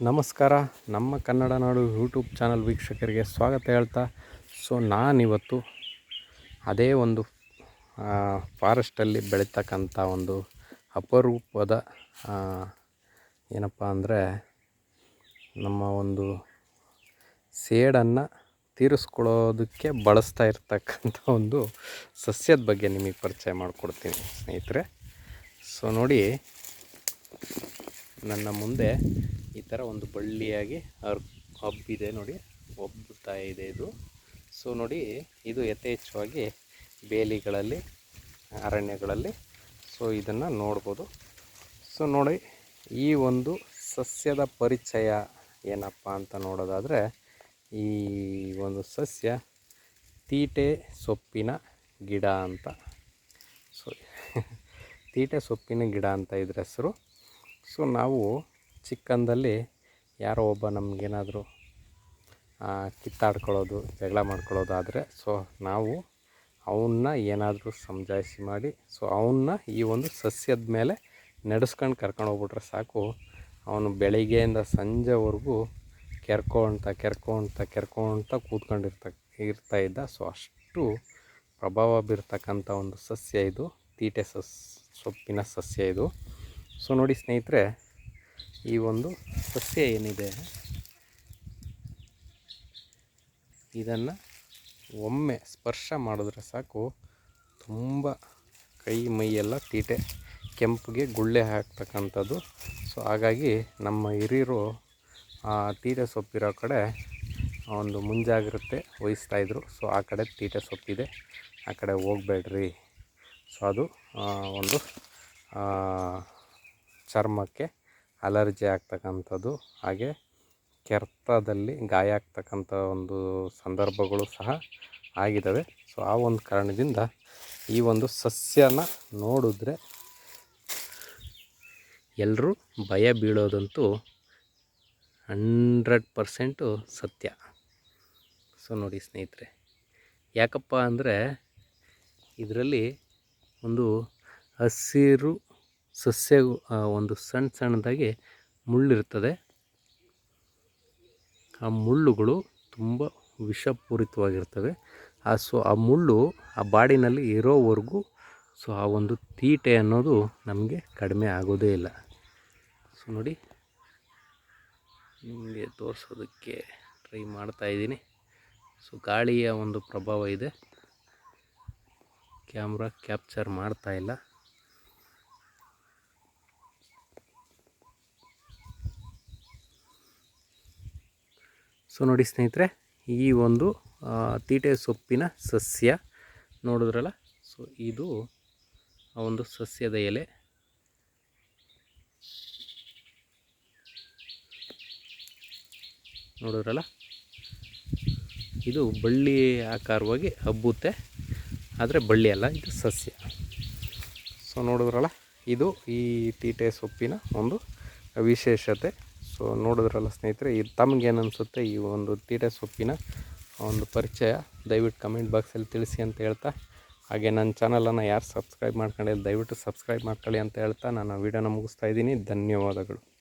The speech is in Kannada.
ನಮಸ್ಕಾರ. ನಮ್ಮ ಕನ್ನಡ ನಾಡು ಯೂಟ್ಯೂಬ್ ಚಾನಲ್ ವೀಕ್ಷಕರಿಗೆ ಸ್ವಾಗತ ಹೇಳ್ತಾ. ಸೊ, ನಾನಿವತ್ತು ಅದೇ ಒಂದು ಫಾರೆಸ್ಟಲ್ಲಿ ಬೆಳೀತಕ್ಕಂಥ ಒಂದು ಅಪರೂಪದ ಏನಪ್ಪ ಅಂದರೆ ನಮ್ಮ ಒಂದು ಸೇಡನ್ನು ತೀರಿಸ್ಕೊಳ್ಳೋದಕ್ಕೆ ಬಳಸ್ತಾ ಇರ್ತಕ್ಕಂಥ ಒಂದು ಸಸ್ಯದ ಬಗ್ಗೆ ನಿಮಗೆ ಪರಿಚಯ ಮಾಡಿಕೊಡ್ತೀನಿ ಸ್ನೇಹಿತರೆ. ಸೊ, ನೋಡಿ, ನನ್ನ ಮುಂದೆ ಈ ಥರ ಒಂದು ಬಳ್ಳಿಯಾಗಿ ಹರ್ ಹಬ್ಬಿದೆ ನೋಡಿ ಒಬ್ಬುತ್ತಾ ಇದೆ ಇದು. ಸೊ ನೋಡಿ, ಇದು ಯಥೇಚ್ಛವಾಗಿ ಬೇಲಿಗಳಲ್ಲಿ, ಅರಣ್ಯಗಳಲ್ಲಿ. ಸೊ ಇದನ್ನು ನೋಡ್ಬೋದು. ಸೊ ನೋಡಿ, ಈ ಒಂದು ಸಸ್ಯದ ಪರಿಚಯ ಏನಪ್ಪ ಅಂತ ನೋಡೋದಾದರೆ, ಈ ಒಂದು ಸಸ್ಯ ತೀಟೆ ಸೊಪ್ಪಿನ ಗಿಡ ಅಂತ. ಸೊ ತೀಟೆ ಸೊಪ್ಪಿನ ಗಿಡ ಅಂತ ಇದ್ರ ಹೆಸರು. ಸೊ ನಾವು ಚಿಕ್ಕಂದಲ್ಲಿ ಯಾರೋ ಒಬ್ಬ ನಮಗೇನಾದರೂ ಕಿತ್ತಾಡ್ಕೊಳ್ಳೋದು, ಜಗಳ ಮಾಡ್ಕೊಳ್ಳೋದಾದರೆ, ಸೊ ನಾವು ಅವನ್ನ ಏನಾದರೂ ಸಮಜಾಯಿಸಿ ಮಾಡಿ, ಸೊ ಅವನ್ನ ಈ ಒಂದು ಸಸ್ಯದ ಮೇಲೆ ನಡೆಸ್ಕೊಂಡು ಕರ್ಕೊಂಡು ಹೋಗ್ಬಿಟ್ರೆ ಸಾಕು. ಅವನು ಬೆಳಿಗ್ಗೆಯಿಂದ ಸಂಜೆವರೆಗೂ ಕೆರ್ಕೊಂತ ಕೆರ್ಕೊಂತ ಕೆರ್ಕೊಂತ ಕೂತ್ಕೊಂಡಿರ್ತ, ಇರ್ತಾ ಇದ್ದ. ಸೊ ಅಷ್ಟು ಪ್ರಭಾವ ಬೀರ್ತಕ್ಕಂಥ ಒಂದು ಸಸ್ಯ ಇದು, ತೀಟೆ ಸಸ್, ಸೊಪ್ಪಿನ ಸಸ್ಯ ಇದು. ಸೊ ನೋಡಿ ಸ್ನೇಹಿತರೆ ಈ ಒಂದು ಸಸ್ಯ ಏನಿದೆ? ಇದನ್ನು ಒಮ್ಮೆ ಸ್ಪರ್ಶ ಮಾಡಿದ್ರೆ ಸಾಕು, ತುಂಬ ಕೈ ಮೈಯೆಲ್ಲ ತೀಟೆ, ಕೆಂಪಿಗೆ ಗುಳ್ಳೆ ಹಾಕ್ತಕ್ಕಂಥದ್ದು. ಸೊ, ಹಾಗಾಗಿ ನಮ್ಮ ಹಿರಿಯರು ಆ ತೀಟೆ ಸೊಪ್ಪಿರೋ ಕಡೆ ಒಂದು ಮುಂಜಾಗ್ರತೆ ವಹಿಸ್ತಾಯಿದ್ರು ಸೊ, ಆ ಕಡೆ ತೀಟೆ ಸೊಪ್ಪಿದೆ, ಆ ಕಡೆ ಹೋಗ್ಬೇಡ್ರಿ. ಸೊ, ಅದು ಒಂದು ಚರ್ಮಕ್ಕೆ ಅಲರ್ಜಿ ಆಗ್ತಕ್ಕಂಥದ್ದು ಹಾಗೆ ಕೆರೆತದಲ್ಲಿ ಗಾಯ ಆಗ್ತಕ್ಕಂಥ ಒಂದು ಸಂದರ್ಭಗಳು ಸಹ ಆಗಿದ್ದಾವೆ. ಸೊ ಆ ಒಂದು ಕಾರಣದಿಂದ ಈ ಒಂದು ಸಸ್ಯನ ನೋಡಿದ್ರೆ ಎಲ್ಲರೂ ಭಯ ಬೀಳೋದಂತೂ ಹಂಡ್ರೆಡ್ ಪರ್ಸೆಂಟು ಸತ್ಯ. ಸೊ ನೋಡಿ ಸ್ನೇಹಿತರೆ, ಯಾಕಪ್ಪ ಅಂದರೆ ಇದರಲ್ಲಿ ಒಂದು ಹಸಿರು ಸಸ್ಯ ಒಂದು ಸಣ್ಣ ಸಣ್ಣದಾಗಿ ಮುಳ್ಳಿರ್ತದೆ ಆ ಮುಳ್ಳುಗಳು ತುಂಬ ವಿಷಪೂರಿತವಾಗಿರ್ತವೆ ಆ ಸೊ, ಆ ಮುಳ್ಳು ಆ ಬಾಡಿನಲ್ಲಿ ಇರೋವರೆಗೂ ಸೊ, ಆ ಒಂದು ತೀಟೆ ಅನ್ನೋದು ನಮಗೆ ಕಡಿಮೆ ಆಗೋದೇ ಇಲ್ಲ. ಸೊ, ನೋಡಿ, ನಿಮಗೆ ತೋರಿಸೋದಕ್ಕೆ ಟ್ರೈ ಮಾಡ್ತಾ ಇದ್ದೀನಿ. ಸೊ, ಗಾಳಿಯ ಒಂದು ಪ್ರಭಾವ ಇದೆ. ಕ್ಯಾಮ್ರಾ ಕ್ಯಾಪ್ಚರ್ ಮಾಡ್ತಾ ಸೊ ನೋಡಿ ಸ್ನೇಹಿತರೆ, ಈ ಒಂದು ತೀಟೆ ಸೊಪ್ಪಿನ ಸಸ್ಯ ನೋಡಿದ್ರಲ್ಲ? ಸೊ ಇದು ಆ ಒಂದು ಸಸ್ಯದ ಎಲೆ. ನೋಡಿದ್ರಲ್ಲ? ಇದು ಬಳ್ಳಿ ಆಕಾರವಾಗಿ ಹಬ್ಬುತ್ತೆ. ಆದರೆ ಬಳ್ಳಿ ಅಲ್ಲ, ಇದು ಸಸ್ಯ. ಸೊ ನೋಡಿದ್ರಲ್ಲ? ಇದು ಈ ತೀಟೆ ಸೊಪ್ಪಿನ ಒಂದು ವಿಶೇಷತೆ. ಸೊ ನೋಡಿದ್ರಲ್ಲ ಸ್ನೇಹಿತರೆ ಇದು ತಮಗೇನು ಅನಿಸುತ್ತೆ? ಈ ಒಂದು ತೀಟೆ ಸೊಪ್ಪಿನ ಒಂದು ಪರಿಚಯ. ದಯವಿಟ್ಟು ಕಮೆಂಟ್ ಬಾಕ್ಸಲ್ಲಿ ತಿಳಿಸಿ ಅಂತ ಹೇಳ್ತಾ, ಹಾಗೆ ನನ್ನ ಚಾನಲನ್ನು ಯಾರು ಸಬ್ಸ್ಕ್ರೈಬ್ ಮಾಡ್ಕೊಂಡಿಲ್ಲ, ದಯವಿಟ್ಟು ಸಬ್ಸ್ಕ್ರೈಬ್ ಮಾಡ್ಕೊಳ್ಳಿ ಅಂತ ಹೇಳ್ತಾ, ನಾನು ವೀಡಿಯೋನ ಮುಗಿಸ್ತಾ ಇದ್ದೀನಿ. ಧನ್ಯವಾದಗಳು.